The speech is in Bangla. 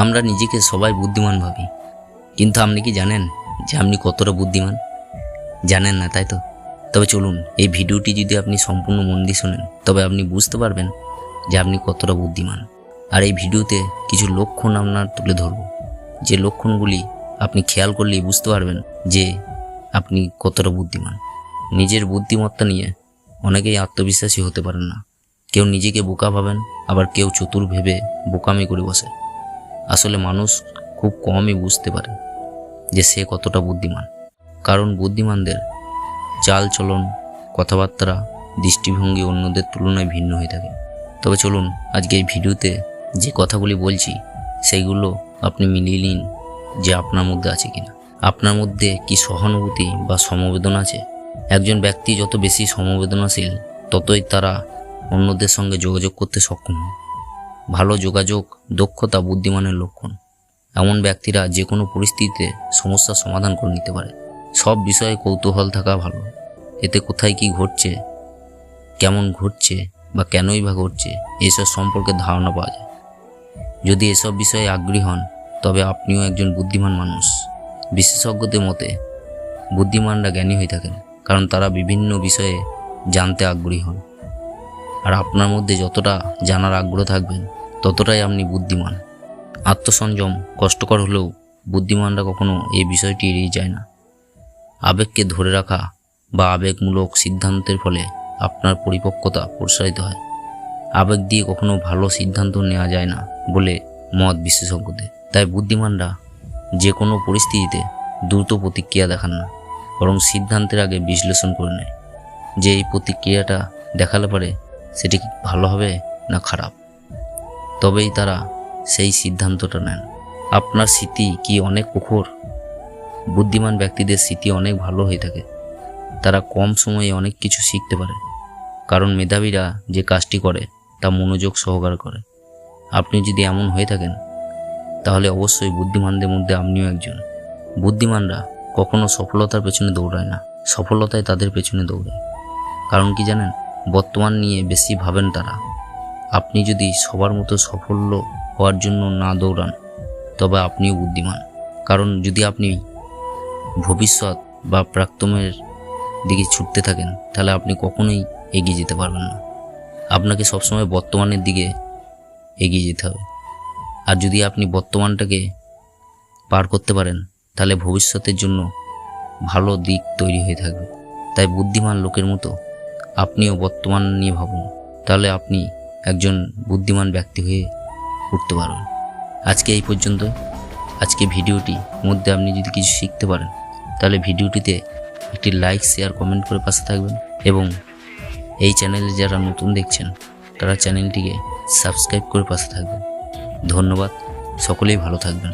আমরা নিজেকে সবাই বুদ্ধিমান ভাবি। কিন্তু আপনি কি জানেন যে আপনি কতটা বুদ্ধিমান? জানেন না, তাই তো? তবে চলুন, এই ভিডিওটি যদি আপনি সম্পূর্ণ মন দিয়ে শোনেন, তবে আপনি বুঝতে পারবেন যে আপনি কতটা বুদ্ধিমান। আর এই ভিডিওতে কিছু লক্ষণ আপনার তুলে ধরব। যে লক্ষণগুলি আপনি খেয়াল করলেই বুঝতে পারবেন যে আপনি কতটা বুদ্ধিমান। নিজের বুদ্ধিমত্তা নিয়ে অনেকেই আত্মবিশ্বাসী হতে পারেন না। কেউ নিজেকে বোকা ভাবেন, আবার কেউ চতুর ভেবে বোকামি করে বসে। আসলে মানুষ খুব কমই বুঝতে পারে যে সে কতটা বুদ্ধিমান। কারণ বুদ্ধিমানদের চাল চলন কথাবার্তা, দৃষ্টিভঙ্গি অন্যদের তুলনায় ভিন্ন হয়ে থাকে। তবে চলুন আজকে এই ভিডিওতে যে কথাগুলি বলছি সেইগুলো আপনি মিলিয়ে নিন যে আপনার মধ্যে আছে কিনা। আপনার মধ্যে কি সহানুভূতি বা সমবেদনা আছে? একজন ব্যক্তি যত বেশি সমবেদনাশীল, ততই তারা অন্যদের সঙ্গে যোগাযোগ করতে সক্ষম হয়। ভালো যোগাযোগ, দক্ষতা, বুদ্ধিমানের লক্ষণ। এমন ব্যক্তিরা যে কোনো পরিস্থিতিতে সমস্যার সমাধান করে নিতে পারে। সব বিষয়ে কৌতূহল থাকা ভালো। এতে কোথায় কি ঘটছে, কেমন ঘটছে বা কেনই বা ঘটছে, এসব সম্পর্কে ধারণা পাওয়া যায়। যদি এসব বিষয়ে আগ্রহী হন, তবে আপনিও একজন বুদ্ধিমান মানুষ। বিশেষজ্ঞদের মতে, বুদ্ধিমানরা জ্ঞানী হয়ে থাকেন, কারণ তারা বিভিন্ন বিষয়ে জানতে আগ্রহী হন। আর আপনার মধ্যে যতটা জানার আগ্রহ থাকবেন ততটাই আপনি বুদ্ধিমান। আত্মসংযম কষ্টকর হলেও বুদ্ধিমানরা কখনো এই বিষয়টি এড়িয়ে যায় না। আবেগকে ধরে রাখা বা আবেগমূলক সিদ্ধান্তের ফলে আপনার পরিপক্কতা প্রসারিত হয়। আবেগ দিয়ে কখনো ভালো সিদ্ধান্ত নেওয়া যায় না বলে মত বিশেষজ্ঞদের। তাই বুদ্ধিমানরা যে কোনো পরিস্থিতিতে দ্রুত প্রতিক্রিয়া দেখান না, বরং সিদ্ধান্তের আগে বিশ্লেষণ করে নেয় যে এই প্রতিক্রিয়াটা দেখালে পারে সেটি ভালো হবে না খারাপ। তবেই তারা সেই সিদ্ধান্তটা নেন। আপনার স্মৃতি কি অনেক প্রখর বুদ্ধিমান ব্যক্তিদের স্মৃতি অনেক ভালো হয়ে থাকে। তারা কম সময়ে অনেক কিছু শিখতে পারে। কারণ মেধাবীরা যে কাজটি করে, তা মনোযোগ সহকারে করে। আপনি যদি এমন হয়ে থাকেন, তাহলে অবশ্যই বুদ্ধিমানদের মধ্যে আপনিও একজন। বুদ্ধিমানরা কখনো সফলতার পেছনে দৌড়ায় না। সফলতায় তাদের পেছনে দৌড়ায়। কারণ কি জানেন? বর্তমান নিয়ে বেশি ভাবেন তারা। আপনি যদি সবার মতো সাফল্য হওয়ার জন্য না দৌড়ান, তবে আপনিও বুদ্ধিমান। কারণ যদি আপনি ভবিষ্যৎ বা প্রাক্তমের দিকে ছুটতে থাকেন, তাহলে আপনি কখনোই এগিয়ে যেতে পারবেন না। আপনাকে সবসময় বর্তমানের দিকে এগিয়ে যেতে হবে। আর যদি আপনি বর্তমানটাকে পার করতে পারেন, তাহলে ভবিষ্যতের জন্য ভালো দিক তৈরি হয়ে থাকবে। তাই বুদ্ধিমান লোকের মতো আপনিও বর্তমান নিয়ে ভাবুন। তাহলে আপনি একজন বুদ্ধিমান ব্যক্তি হয়ে উঠতে পারবেন আজকে এই পর্যন্ত। আজকে ভিডিওটি মধ্যে আপনি যদি কিছু শিখতে পারেন, তাহলে ভিডিওটিতে একটি লাইক শেয়ার কমেন্ট করে পাশে থাকবেন এবং এই চ্যানেলে যারা নতুন দেখছেন, তারা চ্যানেলটিকে সাবস্ক্রাইব করে পাশে থাকবেন। ধন্যবাদ। সকলেই ভালো থাকবেন।